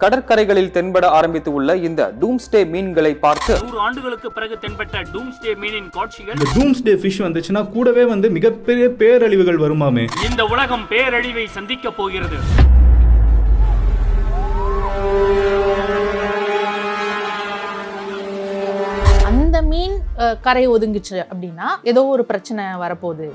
கடற்கரைகளில் தென்பட ஆரம்பித்து உள்ள இந்த டூம்ஸ்டே மீன்களை பார்த்து நூறு ஆண்டுகளுக்கு பிறகு தென்பட்ட டூம்ஸ்டே மீனின் காட்சிகள் இந்த டூம்ஸ்டே ஃபிஷ் வந்துச்சுன்னா கூடவே வந்து மிகப்பெரிய பேரழிவுகள் வருமாமே. இந்த உலகம் பேரழிவை சந்திக்க போகிறது. அந்த மீன் அஹ், கரை ஒதுங்குச்சு அப்படின்னா ஏதோ ஒரு பிரச்சனை வரப்போகுது.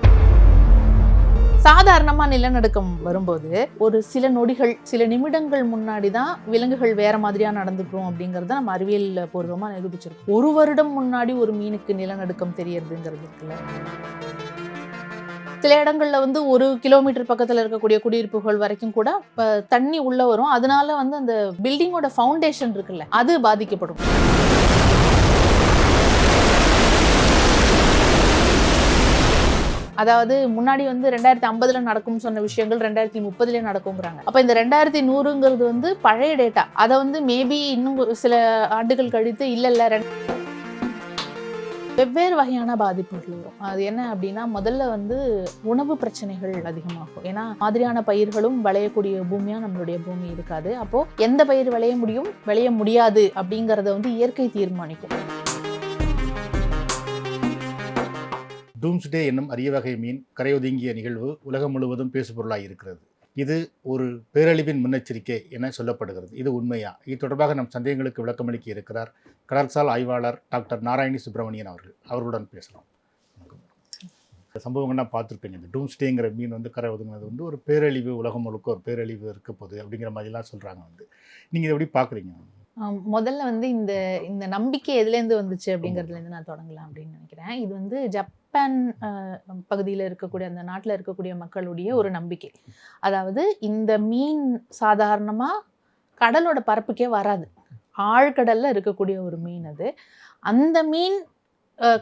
சாதாரணமாக நிலநடுக்கம் வரும்போது ஒரு சில நொடிகள் சில நிமிடங்கள் முன்னாடி தான் விலங்குகள் வேற மாதிரியா நடந்துக்கிறோம் அப்படிங்கறத நம்ம அறிவியல் பூர்வமாக நிரூபிச்சிருக்கோம். ஒரு வருடம் முன்னாடி ஒரு மீனுக்கு நிலநடுக்கம் தெரியறதுங்கிறது இருக்குல்ல? சில இடங்கள்ல வந்து ஒரு கிலோமீட்டர் பக்கத்தில் இருக்கக்கூடிய குடியிருப்புகள் வரைக்கும் கூட இப்போ தண்ணி உள்ளே வரும். அதனால வந்து அந்த பில்டிங்கோட ஃபவுண்டேஷன் இருக்குல்ல அது பாதிக்கப்படும். அதாவது முன்னாடி வந்து ரெண்டாயிரத்தி ஐம்பதுல நடக்கும்னு சொன்ன விஷயங்கள் ரெண்டாயிரத்தி முப்பதுல நடக்குங்கிறாங்க அப்ப இந்த ரெண்டாயிரத்தி நூறுங்கிறது வந்து பழைய டேட்டா அதை வந்து மேபி இன்னும் சில ஆண்டுகள் கழித்து இல்ல இல்ல ரெண்டு- வெவ்வேறு வகையான பாதிப்புகள் வரும். அது என்ன அப்படின்னா முதல்ல வந்து உணவு பிரச்சனைகள் அதிகமாகும். ஏன்னா மாதிரியான பயிர்களும் விளையக்கூடிய பூமியா நம்மளுடைய பூமி இருக்காது. அப்போ எந்த பயிர் விளைய முடியும்? விளைய முடியாது அப்படிங்கறத வந்து இயற்கை தீர்மானிக்கும். டூம்ஸ்டே என்னும் அரிய வகை மீன் கரையொதுங்கிய நிகழ்வு உலகம் முழுவதும் பேசுபொருளாக இருக்கிறது. இது ஒரு பேரழிவின் முன்னெச்சரிக்கை என சொல்லப்படுகிறது. இது உண்மையா? இது தொடர்பாக நம் சந்தேகங்களுக்கு விளக்கமளிக்க இருக்கிறார் கடற்சால் ஆய்வாளர் டாக்டர் நாராயணி சுப்பிரமணியன் அவர்கள். அவர்களுடன் பேசலாம். இந்த சம்பவங்கள்லாம் பார்த்துருப்பீங்க இந்த டூம்ஸ்டேங்கிற மீன் வந்து கரை ஒதுங்கினது வந்து ஒரு பேரழிவு உலகம் முழுக்க ஒரு பேரழிவு இருக்க போகுது அப்படிங்கிற மாதிரிலாம் சொல்கிறாங்க வந்து. நீங்கள் இதை எப்படி பார்க்குறீங்க? முதல்ல வந்து இந்த இந்த நம்பிக்கை எதுலேருந்து வந்துச்சு அப்படிங்கிறதுலேருந்து நான் தொடங்கலாம் அப்படின்னு நினைக்கிறேன். இது வந்து ஜப்பான் பகுதியில் இருக்கக்கூடிய அந்த நாட்டில் இருக்கக்கூடிய மக்களுடைய ஒரு நம்பிக்கை. அதாவது இந்த மீன் சாதாரணமாக கடலோட பரப்புக்கே வராது. ஆழ்கடல்ல இருக்கக்கூடிய ஒரு மீன் அது. அந்த மீன்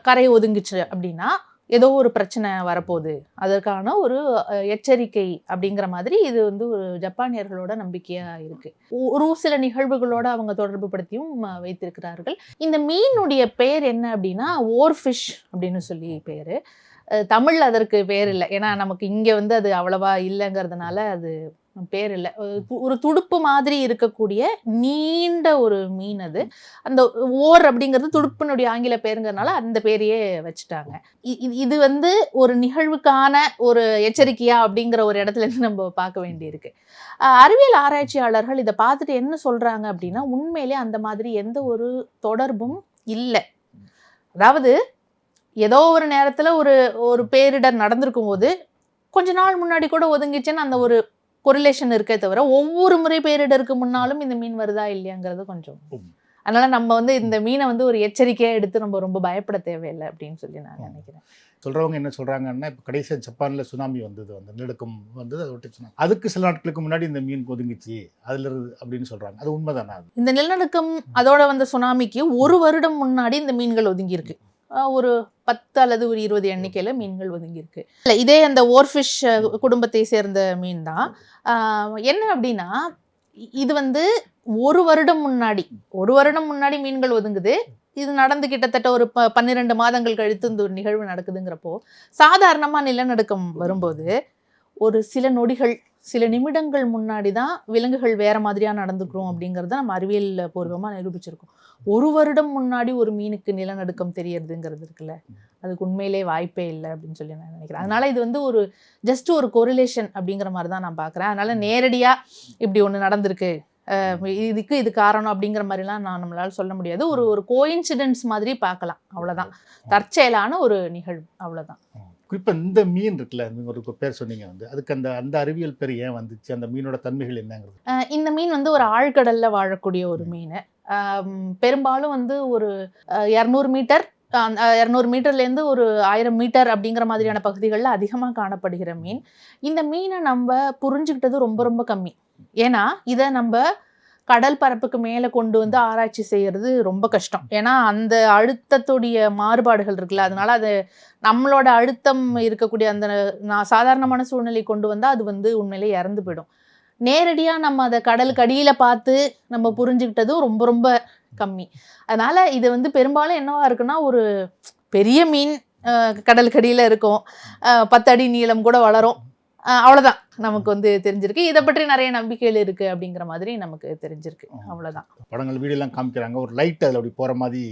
கரை ஒதுங்குச்சு அப்படின்னா ஏதோ ஒரு பிரச்சனை வரப்போகுது. அதற்கான ஒரு எச்சரிக்கை அப்படிங்கிற மாதிரி இது வந்து ஒரு ஜப்பானியர்களோட நம்பிக்கையாக இருக்குது ஒரு சில நிகழ்வுகளோட அவங்க தொடர்பு படுத்தியும் வைத்திருக்கிறார்கள். இந்த மீனுடைய பெயர் என்ன அப்படின்னா ஓர்ஃபிஷ் அப்படின்னு சொல்லி பேர். தமிழ் அதற்கு பேர் இல்லை. ஏன்னா நமக்கு இங்கே வந்து அது அவ்வளவா இல்லைங்கிறதுனால அது பேர் இல்லை. ஒரு துடுப்பு மாதிரி இருக்கக்கூடிய நீண்ட ஒரு மீன் அது. அந்த ஓர் அப்படிங்கிறது துடுப்பினுடைய ஆங்கில பேருங்கிறதுனால அந்த பேரையே வச்சுட்டாங்க. இது- வந்து ஒரு நிகழ்வுக்கான ஒரு எச்சரிக்கையா அப்படிங்கிற ஒரு இடத்துல இருந்து நம்ம பார்க்க வேண்டியிருக்கு. அறிவியல் ஆராய்ச்சியாளர்கள் இதை பார்த்துட்டு என்ன சொல்றாங்க அப்படின்னா உண்மையிலே அந்த மாதிரி எந்த ஒரு தொடர்பும் இல்லை. அதாவது ஏதோ ஒரு நேரத்துல ஒரு ஒரு பேரிடர் நடந்திருக்கும் போது கொஞ்ச நாள் முன்னாடி கூட ஒதுங்கிச்சுன்னு அந்த ஒரு கொரிலேஷன் இருக்கே தவிர ஒவ்வொரு முறை பேரிடருக்கு முன்னாலும் இந்த மீன் வருதா இல்லையாங்கிறது கொஞ்சம். அதனால நம்ம வந்து இந்த மீனை வந்து ஒரு எச்சரிக்கையா எடுத்து நம்ம ரொம்ப பயப்பட தேவையில்லை அப்படின்னு சொல்லி நான் நினைக்கிறேன். சொல்கிறவங்க என்ன சொல்கிறாங்கன்னா இப்போ கடைசியாக ஜப்பானில் சுனாமி வந்தது அந்த நிலக்கம் வந்தது அதை விட்டு சுனாமி. அதுக்கு சில நாட்களுக்கு முன்னாடி இந்த மீன் ஒதுங்கிச்சு அதில் இருந்து அப்படின்னு சொல்கிறாங்க அது உண்மைதானா இந்த நிலநடுக்கம் அதோட வந்த சுனாமிக்கு ஒரு வருடம் முன்னாடி இந்த மீன்கள் ஒதுங்கி இருக்கு ஆஹ் ஒரு பத்து அல்லது ஒரு இருபது எண்ணிக்கையில மீன்கள் ஒதுங்கி இருக்கு இல்ல இதே அந்த ஓர்ஃபிஷ் குடும்பத்தை சேர்ந்த மீன் தான் என்ன அப்படின்னா இது வந்து ஒரு வருடம் முன்னாடி ஒரு வருடம் முன்னாடி மீன்கள் ஒதுங்குது. இது நடந்து கிட்டத்தட்ட ஒரு ப பன்னிரெண்டு மாதங்கள் கழித்து இந்த ஒரு நிகழ்வு நடக்குதுங்கிறப்போ சாதாரணமா நிலநடுக்கம் வரும்போது ஒரு சில நொடிகள் சில நிமிடங்கள் முன்னாடி தான் விலங்குகள் வேற மாதிரியா நடந்துக்கிறோம் அப்படிங்கறத நம்ம அறிவியல் பூர்வமா நிரூபிச்சிருக்கோம். ஒரு வருடம் முன்னாடி ஒரு மீனுக்கு நிலநடுக்கம் தெரியறதுங்கிறது இருக்குல்ல. அதுக்கு உண்மையிலே வாய்ப்பே இல்லை அப்படின்னு சொல்லி நான் நினைக்கிறேன். அதனால இது வந்து ஒரு ஜஸ்ட் ஒரு கொரிலேஷன் அப்படிங்கிற மாதிரி தான் நான் பார்க்குறேன். அதனால நேரடியா இப்படி ஒன்று நடந்திருக்கு. இதுக்கு இது காரணம் அப்படிங்கிற மாதிரிலாம் நான் நம்மளால சொல்ல முடியாது. ஒரு ஒரு கோயின்சிடென்ஸ் மாதிரி பார்க்கலாம். அவ்வளவுதான். தற்செயலான ஒரு நிகழ்வு. அவ்வளவுதான். குறிப்பாக இந்த மீன் இருக்குல்ல நீங்க ஒரு பேர் சொன்னீங்க வந்து. அதுக்கு அந்த அந்த அறிவியல் பேர் ஏன் வந்துச்சு? அந்த மீனோட தன்மைகள் என்னங்கிறது. இந்த மீன் வந்து ஒரு ஆழ்கடல்ல வாழக்கூடிய ஒரு மீன். பெரும்பாலும் வந்து ஒரு இரநூறு மீட்டர் இரநூறு மீட்டர்லேருந்து ஒரு ஆயிரம் மீட்டர் அப்படிங்கிற மாதிரியான பகுதிகளில் அதிகமாக காணப்படுகிற மீன். இந்த மீனை நம்ம புரிஞ்சுக்கிட்டது ரொம்ப ரொம்ப கம்மி. ஏன்னா இதை நம்ம கடல் பரப்புக்கு மேலே கொண்டு வந்து ஆராய்ச்சி செய்கிறது ரொம்ப கஷ்டம். ஏன்னா அந்த அழுத்தத்துடைய மாறுபாடுகள் இருக்குல்ல அதனால அது நம்மளோட அழுத்தம் இருக்கக்கூடிய அந்த நான் சாதாரணமான சூழ்நிலை கொண்டு வந்தால் அது வந்து உண்மையிலே இறந்து போயிடும். நேரடியாக நம்ம அதை கடலுக்கு அடியில் பார்த்து நம்ம புரிஞ்சுக்கிட்டதும் ரொம்ப ரொம்ப கம்மி. அதனால் இது வந்து பெரும்பாலும் என்னவா இருக்குன்னா ஒரு பெரிய மீன் கடலுக்கடியில் இருக்கும். பத்தடி பத்து அடி நீளம் கூட வளரும். அவ்வளோதான் நமக்கு வந்து தெரிஞ்சிருக்கு. இதை பற்றி நிறைய நம்பிக்கைகள் இருக்கு அப்படிங்கிற மாதிரி நமக்கு தெரிஞ்சிருக்கு. அவ்வளவுதான். படங்கள் வீடியோலாம் காமிக்கிறாங்க. ஒரு லைட் அதில் அப்படி போகிற மாதிரி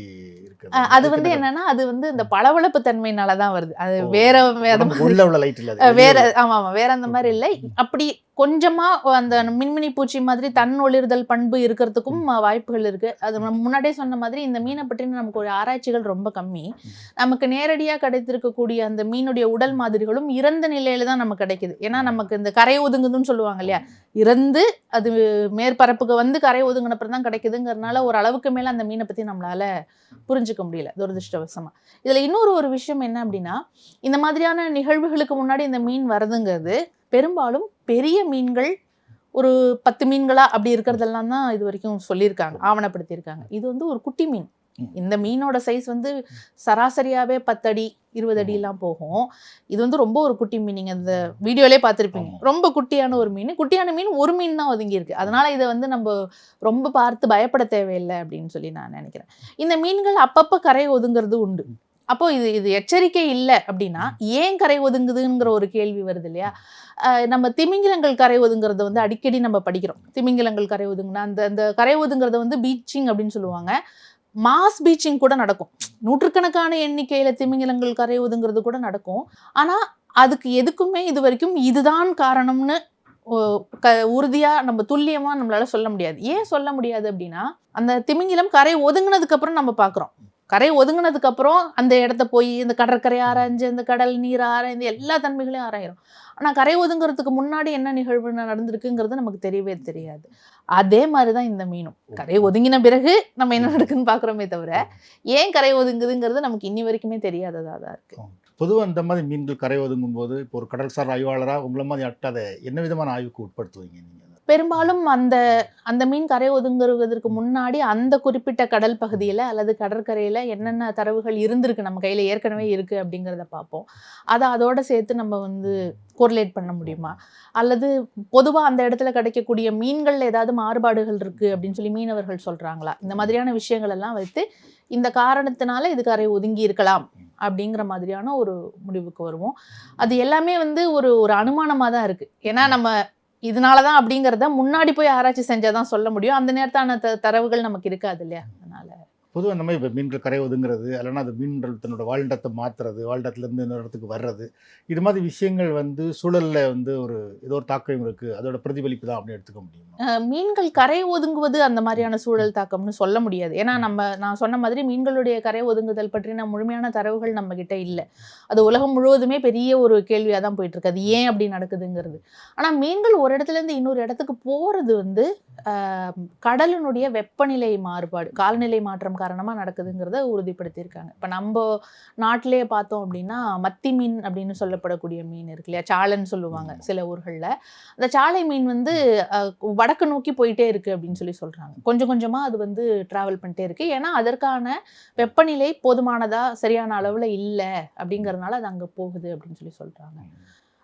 இருக்குது. அது வந்து என்னன்னா அது வந்து இந்த பளபளப்பு தன்மையினால தான் வருது. அது. வேற வேற உள்ள உள்ள லைட் இல்லை வேற ஆமா ஆமா. வேற அந்த மாதிரி இல்லை. அப்படி கொஞ்சமா அந்த மின்மினி பூச்சி மாதிரி தன் ஒளிர்தல் பண்பு இருக்கிறதுக்கும் வாய்ப்புகள் இருக்கு. அது முன்னாடியே சொன்ன மாதிரி இந்த மீனை பற்றின நமக்கு ஒரு ஆராய்ச்சிகள் ரொம்ப கம்மி. நமக்கு நேரடியா கிடைத்திருக்கக்கூடிய அந்த மீனுடைய உடல் மாதிரிகளும் இறந்த நிலையில தான் நமக்கு கிடைக்குது. ஏன்னா நமக்கு இந்த கரை ஒதுங்குதுன்னு சொல்லுவாங்க இல்லையா? இறந்து அது மேற்பரப்புக்கு வந்து கரை ஒதுங்கினப்புறம் தான் கிடைக்குதுங்கிறதுனால ஒரு அளவுக்கு மேலே அந்த மீனை பற்றி நம்மளால் புரிஞ்சுக்க முடியல துரதிருஷ்டவசமாக இதில் இன்னொரு ஒரு விஷயம் என்ன அப்படின்னா இந்த மாதிரியான நிகழ்வுகளுக்கு முன்னாடி இந்த மீன் வருதுங்கிறது பெரும்பாலும் பெரிய மீன்கள் ஒரு பத்து மீன்களா அப்படி இருக்கிறதெல்லாம் தான் இது வரைக்கும் சொல்லியிருக்காங்க ஆவணப்படுத்தியிருக்காங்க. இது வந்து ஒரு குட்டி மீன். இந்த மீனோட சைஸ் வந்து சராசரியாவே பத்தடி இருபது அடியெல்லாம் போகும். இது வந்து ரொம்ப ஒரு குட்டி மீன். நீங்க இந்த வீடியோலே பார்த்துருப்பீங்க. ரொம்ப குட்டியான ஒரு மீன். குட்டியான மீன் ஒரு மீன் தான் ஒதுங்கி இருக்கு அதனால இதை வந்து நம்ம ரொம்ப பார்த்து பயப்பட தேவையில்லை அப்படின்னு சொல்லி நான் நினைக்கிறேன். இந்த மீன்கள் அப்பப்போ கரை ஒதுங்கிறது உண்டு. அப்போ இது இது எச்சரிக்கை இல்லை அப்படின்னா ஏன் கரை ஒதுங்குதுங்கிற ஒரு கேள்வி வருது இல்லையா? நம்ம திமிங்கிலங்கள் கரை ஒதுங்கிறத வந்து அடிக்கடி நம்ம படிக்கிறோம். திமிங்கிலங்கள் கரை ஒதுங்குனா அந்த அந்த கரை ஒதுங்கிறத வந்து பீச்சிங் அப்படின்னு சொல்லுவாங்க. மாஸ் பீச்சிங் கூட நடக்கும். நூற்றுக்கணக்கான எண்ணிக்கையில திமிங்கிலங்கள் கரை கூட நடக்கும். ஆனா அதுக்கு எதுக்குமே இது வரைக்கும் இதுதான் காரணம்னு க உறுதியாக நம்ம துல்லியமாக நம்மளால் சொல்ல முடியாது. ஏன் சொல்ல முடியாது அப்படின்னா அந்த திமிங்கிலம் கரை ஒதுங்கினதுக்கப்புறம் நம்ம பார்க்குறோம் கரை ஒதுங்கினதுக்கப்புறம் அந்த இடத்த போய் இந்த கடற்கரை ஆராய்ஞ்சு இந்த கடல் நீர் ஆராய்ந்து எல்லா தன்மைகளையும் ஆராயிரும். ஆனால் கரை ஒதுங்கிறதுக்கு முன்னாடி என்ன நிகழ்வு நடந்திருக்குங்கிறது நமக்கு தெரியவே தெரியாது. அதே மாதிரி தான் இந்த மீனும். கரை ஒதுங்கின பிறகு நம்ம என்ன நடக்குன்னு பார்க்குறோமே தவிர ஏன் கரை ஒதுங்குதுங்கிறது நமக்கு இன்னி வரைக்குமே தெரியாததா தான் இருக்கு. பொதுவாக இந்த மாதிரி மீன்கள் கரை ஒதுங்கும் போது இப்போ ஒரு கடல்சார் ஆய்வாளராக உங்களை மாதிரி ஆட்கள் அதை என்ன விதமான ஆய்வுக்கு உட்படுத்துவீங்க நீங்கள் பெரும்பாலும் அந்த அந்த மீன் கரை ஒதுங்குவதற்கு முன்னாடி அந்த குறிப்பிட்ட கடல் பகுதியில் அல்லது கடற்கரையில் என்னென்ன தரவுகள் இருந்திருக்கு நம்ம கையில் ஏற்கனவே இருக்குது அப்படிங்கிறத பார்ப்போம். அதை அதோட சேர்த்து நம்ம வந்து கோரிலேட் பண்ண முடியுமா? அல்லது பொதுவாக அந்த இடத்துல கிடைக்கக்கூடிய மீன்களில் ஏதாவது மாறுபாடுகள் இருக்குது அப்படின்னு சொல்லி மீனவர்கள் சொல்கிறாங்களா இந்த மாதிரியான விஷயங்கள் எல்லாம் வைத்து இந்த காரணத்தினால இது கரை ஒதுங்கி இருக்கலாம் அப்படிங்கிற மாதிரியான ஒரு முடிவுக்கு வருவோம். அது எல்லாமே வந்து ஒரு ஒரு அனுமானமாக தான் இருக்குது ஏன்னா நம்ம இதனால தான் அப்படிங்கிறத முன்னாடி போய் ஆராய்ச்சி செஞ்சால் தான் சொல்ல முடியும். அந்த நேரத்தான த தரவுகள் நமக்கு இருக்காது இல்லையா? அதனால் பொதுவாக மாதிரி இப்போ மீன்கள் கரை ஒதுங்கிறது இல்லைன்னா அது மீன்கள் தன்னோட வாழ்டத்தை மாற்றுறது வாழ்டத்துலேருந்து இன்னொரு இடத்துக்கு வர்றது இது மாதிரி விஷயங்கள் வந்து சூழலில் வந்து ஒரு ஏதோ ஒரு தாக்கம் இருக்குது அதோட பிரதிபலிப்பு தான் அப்படின்னு எடுத்துக்க முடியுமா? மீன்கள் கரை ஒதுங்குவது அந்த மாதிரியான சூழல் தாக்கம்னு சொல்ல முடியாது. ஏன்னா நம்ம நான் சொன்ன மாதிரி மீன்களுடைய கரை ஒதுங்குதல் பற்றின முழுமையான தரவுகள் நம்ம கிட்ட இல்லை. அது உலகம் முழுவதுமே பெரிய ஒரு கேள்வியாக தான் போயிட்டு இருக்கு. அது ஏன் அப்படி நடக்குதுங்கிறது. ஆனால் மீன்கள் ஒரு இடத்துல இருந்து இன்னொரு இடத்துக்கு போகிறது வந்து கடலினுடைய வெப்பநிலை மாறுபாடு காலநிலை மாற்றம் காரணமாக நடக்குதுங்கிறத உறுதிப்படுத்தியிருக்காங்க. இப்போ நம்ம நாட்டிலே பார்த்தோம் அப்படின்னா மத்தி மீன் அப்படின்னு சொல்லப்படக்கூடிய மீன் இருக்கு இல்லையா? சாலைன்னு சொல்லுவாங்க சில ஊர்களில். அந்த சாலை மீன் வந்து வடக்கு நோக்கி போயிட்டே இருக்கு அப்படின்னு சொல்லி சொல்றாங்க. கொஞ்சம் கொஞ்சமா அது வந்து டிராவல் பண்ணிட்டே இருக்கு. ஏன்னா அதற்கான வெப்பநிலை போதுமானதா சரியான அளவுல இல்லை அப்படிங்கறதுனால அது அங்க போகுது அப்படின்னு சொல்லி சொல்றாங்க.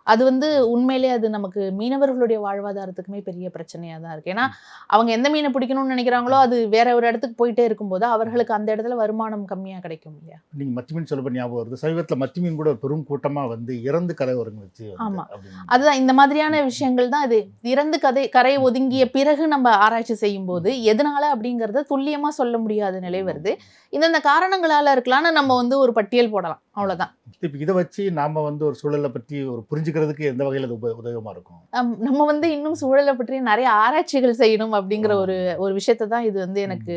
அது வந்து உண்மையிலே அது நமக்கு மீனவர்களுடைய வாழ்வாதாரத்துக்குமே பெரிய பிரச்சனையா தான் இருக்கு. ஏன்னா அவங்க எந்த மீனை பிடிக்கணும்னு நினைக்கிறாங்களோ அது வேற ஒரு இடத்துக்கு போயிட்டே இருக்கும்போது அவர்களுக்கு அந்த இடத்துல வருமானம் கம்மியா கிடைக்கும் இல்லையா? நீங்கள் மத்தி மீன் சொல்ல ஞாபகம் வருது. சமீபத்தில் மத்தி மீன் கூட ஒரு பெரும் கூட்டமாக வந்து இறந்து கரை ஒருங்க வச்சு வந்து ஆமா. அப்படின்னு. அதுதான் இந்த மாதிரியான விஷயங்கள் தான் இது. இறந்து கதை கரை ஒதுங்கிய பிறகு நம்ம ஆராய்ச்சி செய்யும் போது எதனால அப்படிங்கறத துல்லியமா சொல்ல முடியாத நிலை வருது. இந்தந்த காரணங்களால இருக்கலாம்னு நம்ம வந்து ஒரு பட்டியல் போடலாம். அவ்வளவுதான். இப்போ இதை வச்சு நாம் வந்து ஒரு சூழலை பற்றி ஒரு புரிஞ்சுக்கிறதுக்கு எந்த வகையில் அது உதவியமாக இருக்கும்? நம்ம வந்து இன்னும் சூழலை பற்றி நிறைய ஆராய்ச்சிகள் செய்யணும் அப்படிங்கிற ஒரு ஒரு விஷயத்தை தான் இது வந்து எனக்கு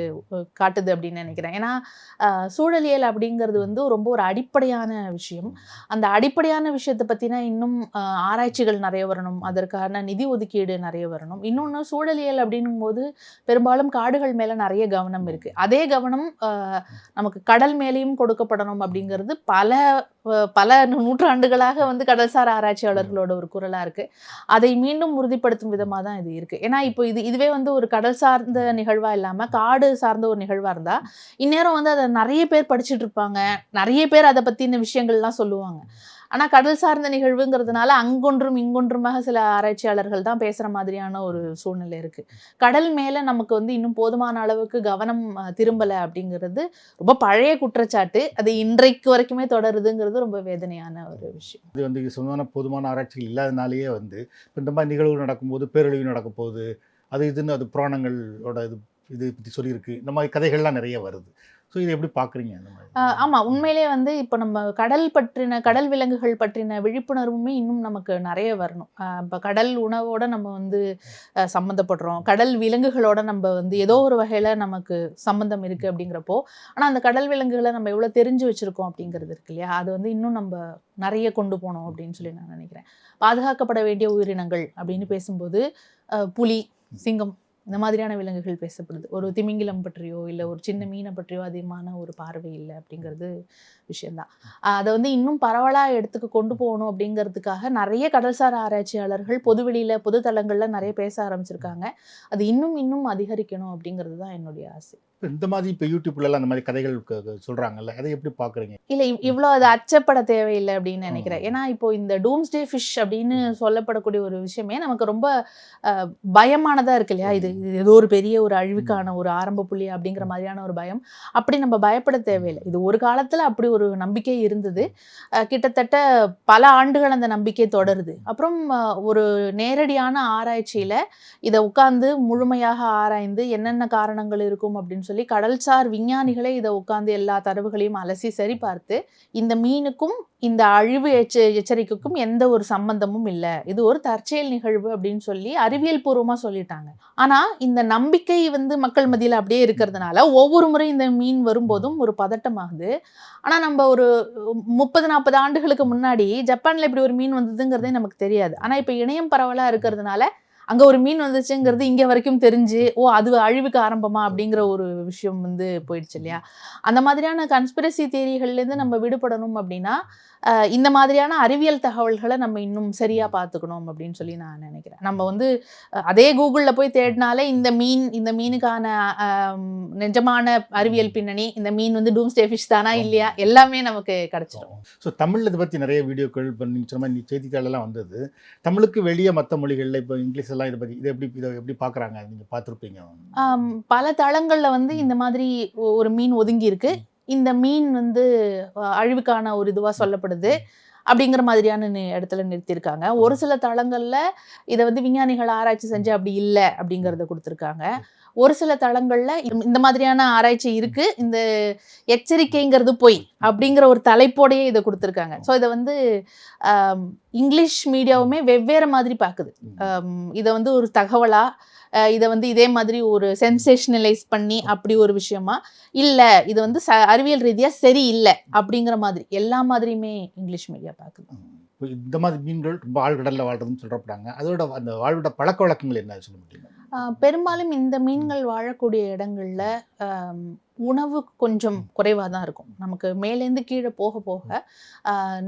காட்டுது அப்படின்னு நினைக்கிறேன். ஏன்னா சூழலியல் அப்படிங்கிறது வந்து ரொம்ப ஒரு அடிப்படையான விஷயம். அந்த அடிப்படையான விஷயத்தை பற்றின இன்னும் ஆராய்ச்சிகள் நிறைய வரணும். அதற்கான நிதி ஒதுக்கீடு நிறைய வரணும். இன்னொன்று சூழலியல் அப்படின்னும் போது பெரும்பாலும் காடுகள் மேலே நிறைய கவனம் இருக்குது அதே கவனம் நமக்கு கடல் மேலேயும் கொடுக்கப்படணும் அப்படிங்கிறது பல பல நூற்றாண்டுகளாக வந்து கடல்சார் ஆராய்ச்சியாளர்களோட ஒரு குரலாக இருக்குது அதை மீண்டும் உறுதிப்படுத்தும் விதமாக தான் இது இருக்குது ஏன்னா இப்போ இது இதுவே வந்து ஒரு கடல் சார்ந்த நிகழ்வாக இல்லாமல் காடு சார்ந்த ஒரு நிகழ்வாக இருந்தால் இந்நேரம் வந்து அதை நிறைய பேர் படிச்சுட்டு இருப்பாங்க. நிறைய பேர் அதை பற்றின விஷயங்கள்லாம் சொல்லுவாங்க. ஆனால் கடல் சார்ந்த நிகழ்வுங்கிறதுனால அங்கொன்றும் இங்கொன்றுமாக சில ஆராய்ச்சியாளர்கள் தான் பேசுகிற மாதிரியான ஒரு சூழ்நிலை இருக்குது கடல் மேலே நமக்கு வந்து இன்னும் போதுமான அளவுக்கு கவனம் திரும்பலை அப்படிங்கிறது ரொம்ப பழைய குற்றச்சாட்டு. அது இன்றைக்கு வரைக்குமே தொடருதுங்கிறது ரொம்ப வேதனையான ஒரு விஷயம். இது வந்து சொந்தமான போதுமான ஆராய்ச்சிகள் இல்லாதனாலேயே வந்து இந்த மாதிரி நிகழ்வு நடக்கும்போது பேரழிவு நடக்கும் போது அது இதுன்னு அது புராணங்களோட இது இது பற்றி சொல்லியிருக்கு. இந்த மாதிரி கதைகள்லாம் நிறைய வருது. ஸோ இதை எப்படி பார்க்குறீங்க ஆமாம் மாதிரி? உண்மையிலேயே வந்து இப்போ நம்ம கடல் பற்றின கடல் விலங்குகள் பற்றின விழிப்புணர்வுமே இன்னும் நமக்கு நிறைய வரணும். இப்போ கடல் உணவோட நம்ம வந்து சம்மந்தப்படுறோம். கடல் விலங்குகளோட நம்ம வந்து ஏதோ ஒரு வகையில் நமக்கு சம்மந்தம் இருக்குது அப்படிங்கிறப்போ ஆனால் அந்த கடல் விலங்குகளை நம்ம எவ்வளோ தெரிஞ்சு வச்சுருக்கோம் அப்படிங்கிறது இருக்கு இல்லையா? அது வந்து இன்னும் நம்ம நிறைய கொண்டு போகணும் அப்படின்னு சொல்லி நான் நினைக்கிறேன். பாதுகாக்கப்பட வேண்டிய உயிரினங்கள் அப்படின்னு பேசும்போது புலி சிங்கம் இந்த மாதிரியான விலங்குகள் பேசப்படுது. ஒரு திமிங்கிலம் பற்றியோ இல்லை ஒரு சின்ன மீனை பற்றியோ அதிகமான ஒரு பார்வை இல்லை அப்படிங்கிறது விஷயந்தான் அதை வந்து இன்னும் பரவலாக எடுத்துக்க கொண்டு போகணும் அப்படிங்கிறதுக்காக நிறைய கடல்சார் ஆராய்ச்சியாளர்கள் பொதுவெளியில் பொது தளங்களில் நிறைய பேச ஆரம்பிச்சிருக்காங்க. அது இன்னும் இன்னும் அதிகரிக்கணும் அப்படிங்கிறது தான் என்னுடைய ஆசை. இந்த மாதிரி இப்போ யூடியூப்லலாம் அந்த மாதிரி கதைகள் சொல்றாங்கல்ல அதை எப்படி பார்க்குறீங்க இல்லை இவ்வளோ அது அச்சப்பட தேவையில்லை அப்படின்னு நினைக்கிறேன். ஏன்னா இப்போ இந்த டூம்ஸ்டே ஃபிஷ் அப்படின்னு சொல்லப்படக்கூடிய ஒரு விஷயமே நமக்கு ரொம்ப அஹ், பயமானதா இருக்கு இல்லையா? இது ஏதோ ஒரு பெரிய ஒரு அழிவுக்கான ஒரு ஆரம்ப புள்ளி அப்படிங்கிற மாதிரியான ஒரு பயம். அப்படி நம்ம பயப்பட தேவையில்லை. இது ஒரு காலத்துல அப்படி ஒரு நம்பிக்கை இருந்தது. கிட்டத்தட்ட பல ஆண்டுகள் அந்த நம்பிக்கை தொடருது. அப்புறம் ஒரு நேரடியான ஆராய்ச்சியில இதை உட்கார்ந்து முழுமையாக ஆராய்ந்து என்னென்ன காரணங்கள் இருக்கும் அப்படின்னு சொல்லி கடல்சார் விஞ்ஞானிகளே இதை உட்காந்து எல்லா தரவுகளையும் அலசி சரி பார்த்து இந்த மீனுக்கும் இந்த அழிவு எச்ச எச்சரிக்கைக்கும் எந்த ஒரு சம்பந்தமும் இல்லை. இது ஒரு தற்செயல் நிகழ்வு அப்படின்னு சொல்லி அறிவியல் பூர்வமாக சொல்லிட்டாங்க. ஆனால் இந்த நம்பிக்கை வந்து மக்கள் மத்தியில் அப்படியே இருக்கிறதுனால ஒவ்வொரு முறை இந்த மீன் வரும்போதும் ஒரு பதட்டமாகுது. ஆனால் நம்ம ஒரு முப்பது நாற்பது ஆண்டுகளுக்கு முன்னாடி ஜப்பானில் இப்படி ஒரு மீன் வந்ததுங்கிறதே நமக்கு தெரியாது. ஆனால் இப்போ இணையம் பரவலாக இருக்கிறதுனால அங்க ஒரு மீன் வந்துச்சுங்கிறது இங்க வரைக்கும் தெரிஞ்சு ஓ அது அழிவுக்கு ஆரம்பமா அப்படிங்கிற ஒரு விஷயம் வந்து போயிடுச்சு இல்லையா? அந்த மாதிரியான கன்ஸ்பிரசி தேரிகள்லேருந்து நம்ம விடுபடணும் அப்படின்னா இந்த மாதிரியான அறிவியல் தகவல்களை நம்ம இன்னும் சரியா பார்த்துக்கணும் அப்படின்னு சொல்லி நான் நினைக்கிறேன். நம்ம வந்து அதே கூகுளில் போய் தேடினாலே இந்த மீன் இந்த மீனுக்கான நிஜமான அறிவியல் பின்னணி இந்த மீன் வந்து டூம்ஸ்டே ஃபிஷ் தானா இல்லையா? எல்லாமே நமக்கு கிடைச்சிடும் ஸோ தமிழில் இதை பற்றி நிறைய வீடியோக்கள் இப்போ நீங்கள் சொன்ன மாதிரி செய்தித்தாளெல்லாம் வந்தது. தமிழுக்கு வெளியே மற்ற மொழிகளில் இப்போ இங்கிலீஷ் எல்லாம் இதை பற்றி இதை எப்படி இதை எப்படி பார்க்குறாங்க? நீங்கள் பார்த்துருப்பீங்க. பல தளங்கள்ல வந்து இந்த மாதிரி ஒரு மீன் ஒதுங்கி இருக்கு இந்த மீன் வந்து அழிவுக்கான ஒரு இதுவா சொல்லப்படுது அப்படிங்கிற மாதிரியான இடத்துல நிறுத்தியிருக்காங்க. ஒரு சில தளங்கள்ல இதை வந்து விஞ்ஞானிகள் ஆராய்ச்சி செஞ்சு அப்படி இல்லை அப்படிங்கிறத கொடுத்துருக்காங்க. ஒரு சில தளங்களில் இந்த- மாதிரியான ஆராய்ச்சி இருக்கு இந்த எச்சரிக்கைங்கிறது பொய் அப்படிங்கிற ஒரு தலைப்போடையே இதை கொடுத்துருக்காங்க. ஸோ இதை வந்து இங்கிலீஷ் மீடியாவுமே வெவ்வேறு மாதிரி பார்க்குது இதை வந்து ஒரு தகவலா இதை வந்து இதே மாதிரி ஒரு சென்சேஷனலைஸ் பண்ணி அப்படி ஒரு விஷயமா? இல்லை இது வந்து ச அறிவியல் ரீதியாக சரி இல்லை அப்படிங்கிற மாதிரி எல்லா மாதிரியுமே இங்கிலீஷ் மீடியா பார்க்குது இந்த மாதிரி மீன்கள் ரொம்ப ஆழ்கடலில் வாழ்றதுன்னு சொல்கிறப்படாங்க அதோட அந்த வாழ்வோட பழக்க வழக்கங்கள் என்ன சொல்ல முடியுமா? பெரும்பாலும் இந்த மீன்கள் வாழக்கூடிய இடங்கள்ல உணவு கொஞ்சம் குறைவாக தான் இருக்கும். நமக்கு மேலேருந்து கீழே போக போக